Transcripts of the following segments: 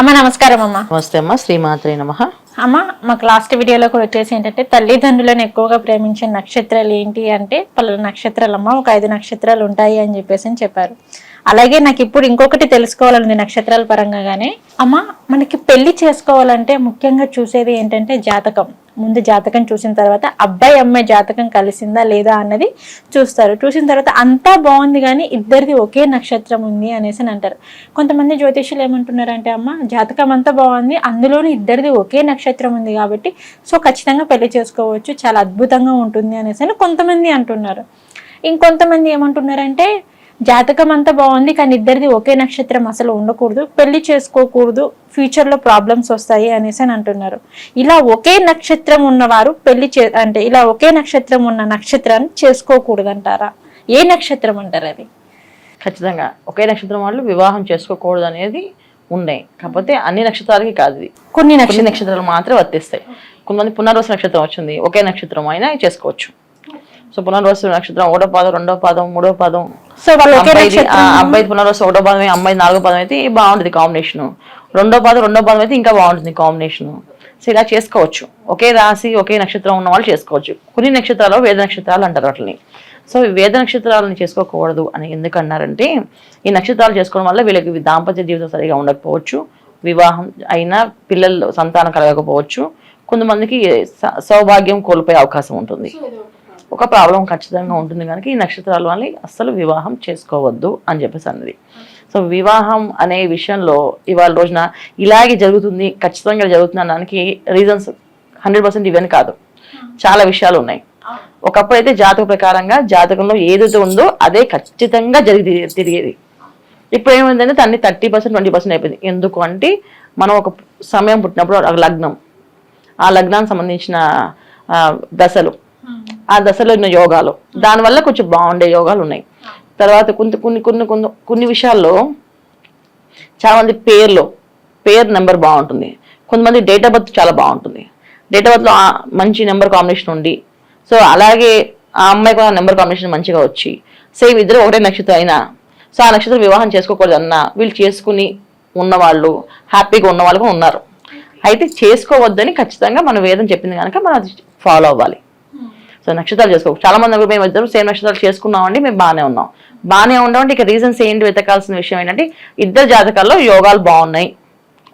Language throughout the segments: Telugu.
అమ్మ నమస్కారం అమ్మ. నమస్తే అమ్మ శ్రీమాత్రే నమ. అమ్మ మాకు లాస్ట్ వీడియోలో కూడా వచ్చేసి ఏంటంటే తల్లిదండ్రులను ఎక్కువగా ప్రేమించే నక్షత్రాలు ఏంటి అంటే పలానా నక్షత్రాలు అమ్మ ఒక ఐదు నక్షత్రాలు ఉంటాయి అని చెప్పేసి చెప్పారు. అలాగే నాకు ఇప్పుడు ఇంకొకటి తెలుసుకోవాలండి నక్షత్రాల పరంగా గానే. అమ్మ మనకి పెళ్ళి చేసుకోవాలంటే ముఖ్యంగా చూసేది ఏంటంటే జాతకం. ముందు జాతకం చూసిన తర్వాత అబ్బాయి అమ్మాయి జాతకం కలిసిందా లేదా అన్నది చూస్తారు. చూసిన తర్వాత అంతా బాగుంది కానీ ఇద్దరిది ఒకే నక్షత్రం ఉంది అనేసి అని అంటారు. కొంతమంది జ్యోతిష్యులు ఏమంటున్నారంటే అమ్మ జాతకం అంతా బాగుంది అందులోని ఇద్దరిది ఒకే నక్షత్రం ఉంది కాబట్టి సో ఖచ్చితంగా పెళ్ళి చేసుకోవచ్చు చాలా అద్భుతంగా ఉంటుంది అనేసి అని కొంతమంది అంటున్నారు. ఇంకొంతమంది ఏమంటున్నారంటే జాతకం అంతా బాగుంది కానీ ఇద్దరిది ఒకే నక్షత్రం అసలు ఉండకూడదు. పెళ్ళి చేసుకోకూడదు. ఫ్యూచర్లో ప్రాబ్లమ్స్ వస్తాయి అనేసి అని అంటున్నారు. ఇలా ఒకే నక్షత్రం ఉన్నవారు పెళ్ళి చే అంటే ఇలా ఒకే నక్షత్రం ఉన్న నక్షత్రాన్ని చేసుకోకూడదు అంటారా ఏ నక్షత్రం అంటారు అది ఖచ్చితంగా. ఒకే నక్షత్రం వాళ్ళు వివాహం చేసుకోకూడదు అనేది ఉన్నాయి కాకపోతే అన్ని నక్షత్రాలకి కాదు ఇది కొన్ని కొన్ని నక్షత్రం నక్షత్రాలు మాత్రమే వర్తిస్తాయి. కొంతమంది పునర్వసు నక్షత్రం వచ్చింది. ఒకే నక్షత్రం అయినా చేసుకోవచ్చు. సో పునర్వసు నక్షత్రం ఒకటో పాదం రెండో పాదం మూడో పాదం సో వాళ్ళు అబ్బాయి పునర్వసు ఒకటో పాదం అమ్మాయి నాలుగో పాదం అయితే బాగుంటుంది కాంబినేషన్. రెండో పాదం రెండో పాదం అయితే ఇంకా బాగుంటుంది కాంబినేషన్. సో ఇలా చేసుకోవచ్చు. ఒకే రాశి ఒకే నక్షత్రం ఉన్న వాళ్ళు చేసుకోవచ్చు. కొన్ని నక్షత్రాలు వేద నక్షత్రాలు అంటారు వాటిని. సో ఈ వేద నక్షత్రాలను చేసుకోకూడదు అని ఎందుకు అన్నారంటే ఈ నక్షత్రాలు చేసుకోవడం వల్ల వీళ్ళకి దాంపత్య జీవితం సరిగా ఉండకపోవచ్చు. వివాహం అయినా పిల్లలు సంతానం కలగకపోవచ్చు. కొంతమందికి స- సౌభాగ్యం కోల్పోయే అవకాశం ఉంటుంది. ఒక ప్రాబ్లం ఖచ్చితంగా ఉంటుంది కనుక ఈ నక్షత్రాల వాళ్ళని అస్సలు వివాహం చేసుకోవద్దు అని చెప్పేసి అన్నది. సో వివాహం అనే విషయంలో ఇవాళ రోజున ఇలాగే జరుగుతుంది ఖచ్చితంగా జరుగుతుంది అనడానికి రీజన్స్ హండ్రెడ్ పర్సెంట్ ఇవన్నీ కాదు. చాలా విషయాలు ఉన్నాయి. ఒకప్పుడు అయితే జాతక ప్రకారంగా జాతకంలో ఏదైతే ఉందో అదే ఖచ్చితంగా జరిగి తిరిగేది. ఇప్పుడు ఏమైందంటే దాన్ని థర్టీ పర్సెంట్ ట్వంటీ పర్సెంట్ అయిపోయింది. ఎందుకు అంటే మనం ఒక సమయం పుట్టినప్పుడు లగ్నం. ఆ లగ్నానికి సంబంధించిన దశలు. ఆ దశలో ఉన్న యోగాలు. దానివల్ల కొంచెం బాగుండే యోగాలు ఉన్నాయి. తర్వాత కొన్ని కొన్ని కొన్ని కొన్ని కొన్ని విషయాల్లో చాలా మంది పేర్లో పేరు నెంబర్ బాగుంటుంది. కొంతమంది డేట్ ఆఫ్ బర్త్ చాలా బాగుంటుంది. డేట్ ఆఫ్ బర్త్లో మంచి నెంబర్ కాంబినేషన్ ఉండి సో అలాగే ఆ అమ్మాయి కూడా నెంబర్ కాంబినేషన్ మంచిగా వచ్చి సేమ్ ఇద్దరు ఒకటే నక్షత్రం అయినా సో ఆ నక్షత్రం వివాహం చేసుకోకూడదు అన్నా వీళ్ళు చేసుకుని ఉన్నవాళ్ళు హ్యాపీగా ఉన్న వాళ్ళు కూడా ఉన్నారు. అయితే చేసుకోవద్దని ఖచ్చితంగా మన వేదం చెప్పింది కనుక మనం అది ఫాలో అవ్వాలి. సో నక్షత్రాలు చేసుకో చాలా మంది మేము ఇద్దరు సేమ్ నక్షత్రాలు చేసుకున్నామండి మేము బాగానే ఉన్నాం. బాగానే ఉండమంటే ఇక రీజన్స్ ఏంటి వెతకాల్సిన విషయం ఏంటంటే ఇద్దరు జాతకాల్లో యోగాలు బాగున్నాయి.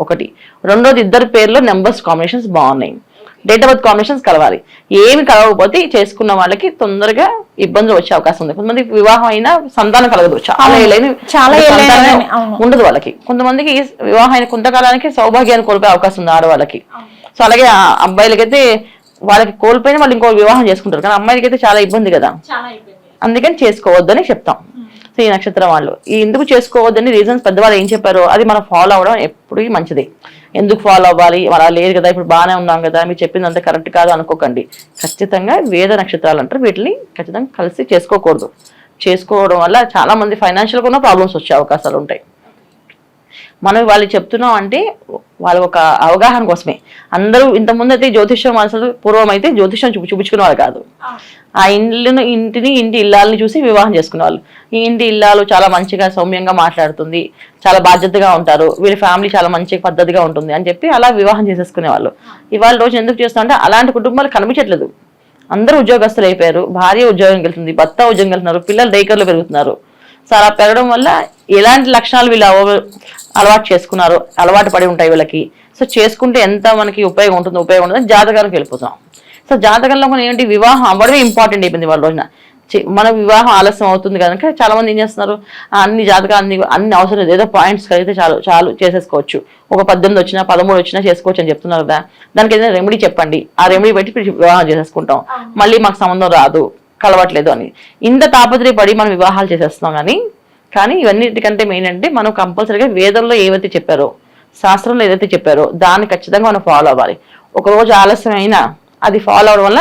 ఒకటి. రెండోది ఇద్దరు పేర్లో నెంబర్స్ కాంబినేషన్స్ బాగున్నాయి. డేట్ ఆఫ్ బర్త్ కాంబినేషన్స్ కలవాలి. ఏమి కలవకపోతే చేసుకున్న వాళ్ళకి తొందరగా ఇబ్బందులు వచ్చే అవకాశం ఉంది. కొంతమంది వివాహం అయినా సంతానం కలగదు చాలా చాలా. ఉండదు వాళ్ళకి. కొంతమందికి వివాహం అయిన కొంతకాలానికి సౌభాగ్యాన్ని కోల్పోయే అవకాశం ఉంది ఆడవాళ్ళకి. సో అలాగే అబ్బాయిలకైతే వాళ్ళకి కోల్పోయిన వాళ్ళు ఇంకో వివాహం చేసుకుంటారు. కానీ అమ్మాయిలకి అయితే చాలా ఇబ్బంది కదా. అందుకని చేసుకోవద్దని చెప్తాం. సో ఈ నక్షత్రం వాళ్ళు. ఈ ఎందుకు చేసుకోవద్దని రీజన్స్ పెద్దవాళ్ళు ఏం చెప్పారో? అది మనం ఫాలో అవ్వడం ఎప్పుడు మంచిది. ఎందుకు ఫాలో అవ్వాలి? అలా లేదు కదా ఇప్పుడు బాగానే ఉన్నాం కదా మీరు చెప్పింది అంత కరెక్ట్ కాదు అనుకోకండి. ఖచ్చితంగా వేద నక్షత్రాలు అంటారు. వీటిని ఖచ్చితంగా కలిసి చేసుకోకూడదు. చేసుకోవడం వల్ల చాలా మంది ఫైనాన్షియల్ కూడా ప్రాబ్లమ్స్ వచ్చే అవకాశాలు ఉంటాయి. మనం వాళ్ళు చెప్తున్నాం అంటే వాళ్ళ ఒక అవగాహన కోసమే. అందరూ ఇంతకుముందు అయితే జ్యోతిష్యం అసలు పూర్వం అయితే జ్యోతిష్యం చూపు చూపించుకునే వాళ్ళు కాదు. ఆ. ఇండ్లను ఇంటిని ఇంటి ఇల్లాలని చూసి వివాహం చేసుకునే వాళ్ళు. ఈ ఇంటి ఇల్లాలు చాలా మంచిగా సౌమ్యంగా మాట్లాడుతుంది. చాలా బాధ్యతగా ఉంటారు. వీళ్ళ ఫ్యామిలీ చాలా మంచి పద్ధతిగా ఉంటుంది అని చెప్పి అలా వివాహం చేసేసుకునే వాళ్ళు. ఇవాళ రోజు ఎందుకు చేస్తా అంటే అలాంటి కుటుంబాలు కనిపించట్లేదు. అందరూ ఉద్యోగస్తులు అయిపోయారు భార్య ఉద్యోగం వెళ్తుంది భర్త ఉద్యోగం వెళ్తున్నారు పిల్లలు డైకర్లు పెరుగుతున్నారు. సో అలా పెరగడం వల్ల ఎలాంటి లక్షణాలు వీళ్ళు అవ- అలవాటు చేసుకున్నారు అలవాటు పడి ఉంటాయి వీళ్ళకి. సో చేసుకుంటే ఎంత మనకి ఉపయోగం ఉంటుంది ఉపయోగం ఉంటుంది జాతకానికి వెళ్ళిపోతాం. సో జాతకంలో మనం ఏంటి వివాహం అవ్వడమే ఇంపార్టెంట్ అయిపోయింది వాళ్ళ రోజున. మన వివాహం ఆలస్యం అవుతుంది కనుక చాలా మంది ఏం చేస్తున్నారు అన్ని జాతకాలు అన్ని అన్ని అవసరం లేదు. ఏదో పాయింట్స్ కలిగితే చాలు చాలు చేసేసుకోవచ్చు. ఒక పద్దెనిమిది వచ్చినా పదమూడు వచ్చినా చేసుకోవచ్చు అని చెప్తున్నారు కదా. దానికి ఏదైనా రెమెడీ చెప్పండి. ఆ రెమెడీ పెట్టి వివాహం చేసేసుకుంటాం. మళ్ళీ మాకు సంబంధం రాదు. కలవట్లేదు అని. ఇంత తాపత్రయపడి మనం వివాహాలు చేసేస్తున్నాం కానీ కానీ ఇవన్నిటికంటే మెయిన్ అంటే మనం కంపల్సరీగా వేదంలో ఏవైతే చెప్పారో శాస్త్రంలో ఏదైతే చెప్పారో దాన్ని ఖచ్చితంగా మనం ఫాలో అవ్వాలి. ఒక రోజు ఆలస్యం అయినా అది ఫాలో అవడం వల్ల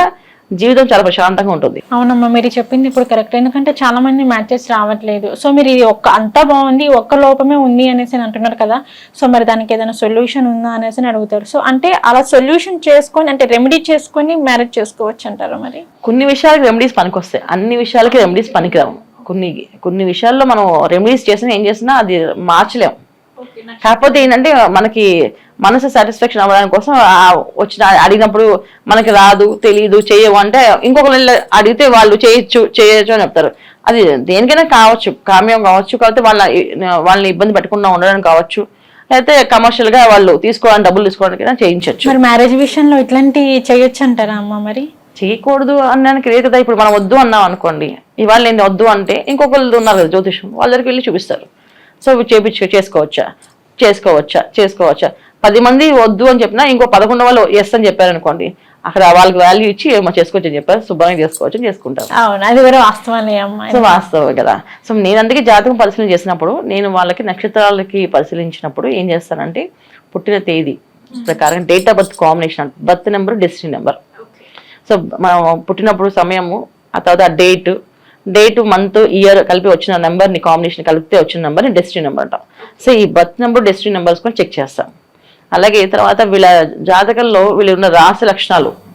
జీవితం చాలా ప్రశాంతంగా ఉంటుంది. అవునమ్మా మీరు చెప్పింది ఇప్పుడు కరెక్ట్ ఎందుకంటే చాలా మంది మ్యాచెస్ రావట్లేదు. సో మీరు ఇది ఒక్క అంతా బాగుంది ఒక్క లోపమే ఉంది అనేసి అని అంటున్నారు కదా. సో మరి దానికి ఏదైనా సొల్యూషన్ ఉందా అనేసి అని అడుగుతారు. సో అంటే అలా సొల్యూషన్ చేసుకొని అంటే రెమెడీ చేసుకొని మ్యారేజ్ చేసుకోవచ్చు అంటారు మరి? కొన్ని విషయాలకి రెమెడీస్ పనికొస్తాయి. అన్ని విషయాలకి రెమెడీస్ పనికిరావు. కొన్ని కొన్ని విషయాల్లో మనం రెమెడీస్ చేసినా ఏం చేసినా అది మార్చలేం. కాకపోతే ఏంటంటే మనకి మనసు సాటిస్ఫాక్షన్ అవ్వడానికి కోసం వచ్చిన అడిగినప్పుడు మనకి రాదు తెలియదు చేయవు అంటే ఇంకొకరు అడిగితే వాళ్ళు చేయొచ్చు చేయొచ్చు అని చెప్తారు. అది దేనికైనా కావచ్చు కామ్యం కావచ్చు కాకపోతే వాళ్ళ వాళ్ళని ఇబ్బంది పెట్టకుండా ఉండడం కావచ్చు. లేకపోతే కమర్షియల్గా వాళ్ళు తీసుకోవడానికి డబ్బులు తీసుకోవడానికి చేయించవచ్చు మరి మ్యారేజ్ విషయంలో ఇట్లాంటి చేయొచ్చు అంటారా అమ్మ మరి? చేయకూడదు అనడానికి లేదు కదా ఇప్పుడు మనం వద్దు అన్నాం అనుకోండి. ఇవాళ నేను వద్దు అంటే ఇంకొకళ్ళు ఉన్నారు కదా జ్యోతిషం వాళ్ళ దగ్గరికి వెళ్ళి చూపిస్తారు. సో చేపించు చేసుకోవచ్చా? చేసుకోవచ్చా? చేసుకోవచ్చా? పది మంది వద్దు అని చెప్పినా ఇంకో పదకొండు వాళ్ళు ఎస్ అని చెప్పారు అనుకోండి అక్కడ వాళ్ళకి వాల్యూ ఇచ్చి ఏమో చేసుకోవచ్చు అని చెప్పారు. శుభ్రంగా చేసుకోవచ్చు అని చేసుకుంటారు. అవును అది కూడా అమ్మ. సో వాస్తవం కదా. సో నేను అందుకే జాతకం పరిశీలన చేసినప్పుడు నేను వాళ్ళకి నక్షత్రాలకి పరిశీలించినప్పుడు ఏం చేస్తానంటే పుట్టిన తేదీ ప్రకారం date of birth combination birth number destiny number so మనం పుట్టినప్పుడు సమయము ఆ తర్వాత ఆ డేట్ డేట్ మంత్ ఇయర్ కలిపి వచ్చిన నెంబర్ని కాంబినేషన్ కలిపితే వచ్చిన నెంబర్ని డెస్టినీ నెంబర్ అంటాం. సో ఈ బర్త్ నెంబర్ డెస్టినీ నెంబర్స్ కూడా చెక్ చేస్తాం. అలాగే తర్వాత వీళ్ళ జాతకంలో వీళ్ళు ఉన్న రాశి లక్షణాలు.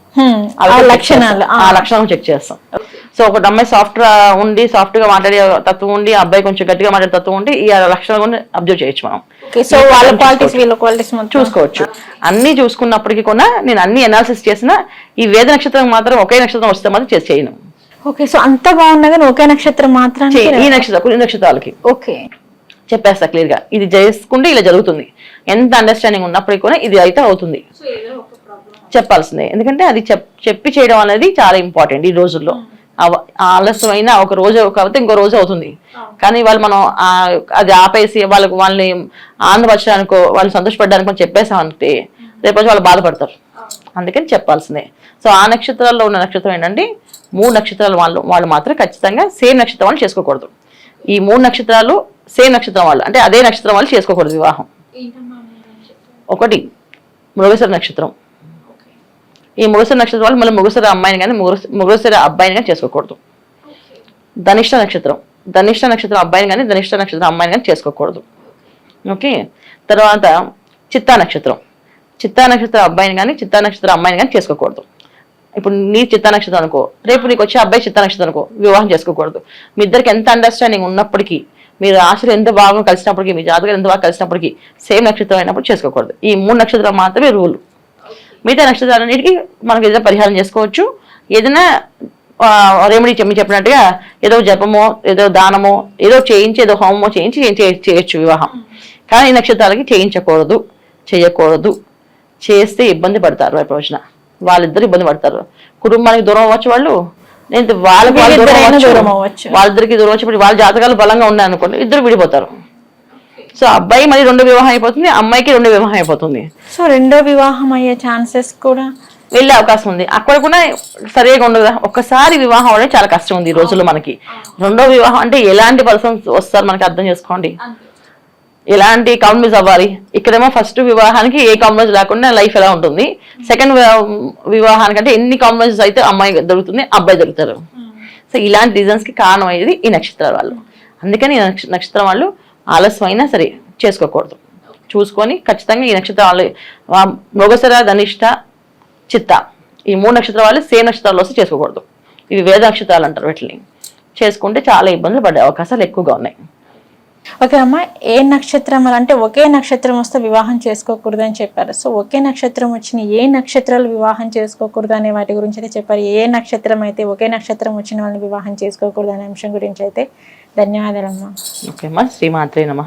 లక్షణాలు. ఆ. లక్షణం చెక్ చేస్తాం. సో ఒక అమ్మాయి సాఫ్ట్ ఉండి సాఫ్ట్గా మాట్లాడే తత్వం ఉండి అబ్బాయి కొంచెం గట్టిగా మాట్లాడే తత్వం ఉండి ఈ లక్షణాలు కూడా అబ్జర్వ్ చేయొచ్చు మనం. సో వాళ్ళ క్వాలిటీస్ వీళ్ళ క్వాలిటీస్ చూసుకోవచ్చు. అన్ని చూసుకున్నప్పటికీ కూడా నేను అన్ని అనాలిసిస్ చేసిన ఈ వేద నక్షత్రం మాత్రం ఒకే నక్షత్రం వస్తే మాత్రం చేసి చేయను. ఓకే సో అంత బాగున్నా కానీ ఒకే నక్షత్రం చేయ- ఈ నక్షత్రం కొన్ని నక్షత్రాలకి. ఓకే. చెప్పేస్తా క్లియర్గా. ఇది చేసుకుంటే ఇలా జరుగుతుంది. ఎంత అండర్స్టాండింగ్ ఉన్నప్పటికీ కూడా ఇది అయితే అవుతుంది. చెప్పాల్సిందే. ఎందుకంటే అది చెప్ చెప్పి చేయడం అనేది చాలా ఇంపార్టెంట్ ఈ రోజుల్లో. అవ- ఆలస్యమైన ఒక రోజు కాకపోతే ఇంకో రోజు అవుతుంది. కానీ వాళ్ళు మనం అది ఆపేసి వాళ్ళకి వాళ్ళని ఆనందపరచడానికో వాళ్ళు సంతోషపడడానికి చెప్పేసామంటే రేపు రోజు వాళ్ళు బాధపడతారు. అందుకని చెప్పాల్సిందే. సో ఆ నక్షత్రాల్లో ఉన్న నక్షత్రం ఏంటంటే మూడు నక్షత్రాలు వాళ్ళు వాళ్ళు మాత్రం ఖచ్చితంగా సేమ్ నక్షత్రం వాళ్ళు చేసుకోకూడదు. ఈ మూడు నక్షత్రాలు సేమ్ నక్షత్రం వాళ్ళు. అంటే అదే నక్షత్రం వాళ్ళు చేసుకోకూడదు వివాహం. ఒకటి మృగసర నక్షత్రం. ఈ మృగసర నక్షత్రం వాళ్ళు మళ్ళీ మృగసర అమ్మాయిని కానీ మృగసర అబ్బాయిని కానీ చేసుకోకూడదు. ధనిష్ట నక్షత్రం. ధనిష్ట నక్షత్రం అబ్బాయిని కానీ ధనిష్ట నక్షత్రం అమ్మాయిని కానీ చేసుకోకూడదు. ఓకే? తర్వాత చిత్తా నక్షత్రం. చిత్తా నక్షత్రం అబ్బాయిని కానీ చిత్తా నక్షత్రం అమ్మాయిని కానీ చేసుకోకూడదు. ఇప్పుడు నీ చిత్తా నక్షత్రం అనుకో. రేపు నీకు వచ్చే అబ్బాయి చిత్తా నక్షత్రం అనుకో. వివాహం చేసుకోకూడదు. మీ ఇద్దరికి ఎంత అండర్స్టాండింగ్ ఉన్నప్పటికీ మీరు ఆశలు ఎంత బాగా కలిసినప్పటికీ మీ జాతకాలు ఎంత బాగా కలిసినప్పటికీ సేమ్ నక్షత్రం అయినప్పుడు చేసుకోకూడదు. ఈ మూడు నక్షత్రాలు మాత్రమే రూల్ మిగతా నక్షత్రాలన్నిటికీ మనకు ఏదైనా పరిహారం చేసుకోవచ్చు. ఏదైనా రెమెడీ చెప్పి చెప్పినట్టుగా ఏదో జపమో ఏదో దానమో ఏదో చేయించి ఏదో హోమమో చేయించి చేయొచ్చు వివాహం. కానీ ఈ నక్షత్రాలకి చేయించకూడదు. చేయకూడదు. చేస్తే ఇబ్బంది పడతారు రేపు రోజున వాళ్ళిద్దరు ఇబ్బంది పడతారు. కుటుంబానికి దూరం అవ్వచ్చు వాళ్ళు నేను వాళ్ళకి వాళ్ళు దూరం అవ్వచ్చు. వాళ్ళిద్దరికి దూరం వచ్చి వాళ్ళ జాతకాలు బలంగా ఉన్నాయి అనుకోండి ఇద్దరు విడిపోతారు. సో అబ్బాయి మళ్ళీ రెండో వివాహం అయిపోతుంది అమ్మాయికి రెండో వివాహం అయిపోతుంది. సో రెండో వివాహం అయ్యే ఛాన్సెస్ కూడా? వెళ్ళే అవకాశం ఉంది. అక్కడ కూడా సరిగా ఉండదు కదా. ఒక్కసారి వివాహం అవడం చాలా కష్టం ఉంది ఈ రోజుల్లో మనకి. రెండో వివాహం అంటే ఎలాంటి పర్సన్స్ వస్తారు మనకి అర్థం చేసుకోండి. ఎలాంటి కాంప్రమైజ్ అవ్వాలి? ఇక్కడేమో ఫస్ట్ వివాహానికి ఏ కాంప్రమైజ్ లేకుండా లైఫ్ ఎలా ఉంటుంది? సెకండ్ వివాహానికి అంటే ఎన్ని కాంప్రమైజెస్ అయితే అమ్మాయి దొరుకుతుంది అబ్బాయి దొరుకుతారు. సో ఇలాంటి రీజన్స్కి కారణం అయ్యేది ఈ నక్షత్రాల వాళ్ళు. అందుకని ఈ నక్ష- నక్షత్రం వాళ్ళు ఆలస్యం అయినా సరే చేసుకోకూడదు. చూసుకొని ఖచ్చితంగా ఈ నక్షత్రం వాళ్ళు వా- ధనిష్ట చిత్త ఈ మూడు నక్షత్రాలు వాళ్ళు సేమ్ నక్షత్రాలు వస్తే చేసుకోకూడదు. ఇవి వేద నక్షత్రాలు అంటారు వీటిని. చేసుకుంటే చాలా ఇబ్బందులు పడే అవకాశాలు ఎక్కువగా ఉన్నాయి. ఓకే అమ్మ ఏ నక్షత్రం అంటే ఒకే నక్షత్రం వస్తే వివాహం చేసుకోకూడదు అని చెప్పారు. సో ఒకే నక్షత్రం వచ్చిన ఏ నక్షత్రాలు వివాహం చేసుకోకూడదు అనే వాటి గురించి అయితే చెప్పారు. ఏ నక్షత్రం అయితే ఒకే నక్షత్రం వచ్చిన వాళ్ళని వివాహం చేసుకోకూడదు అనే అంశం గురించి అయితే ధన్యవాదాలమ్మా ఓకే అమ్మా శ్రీమాత్రే నమ.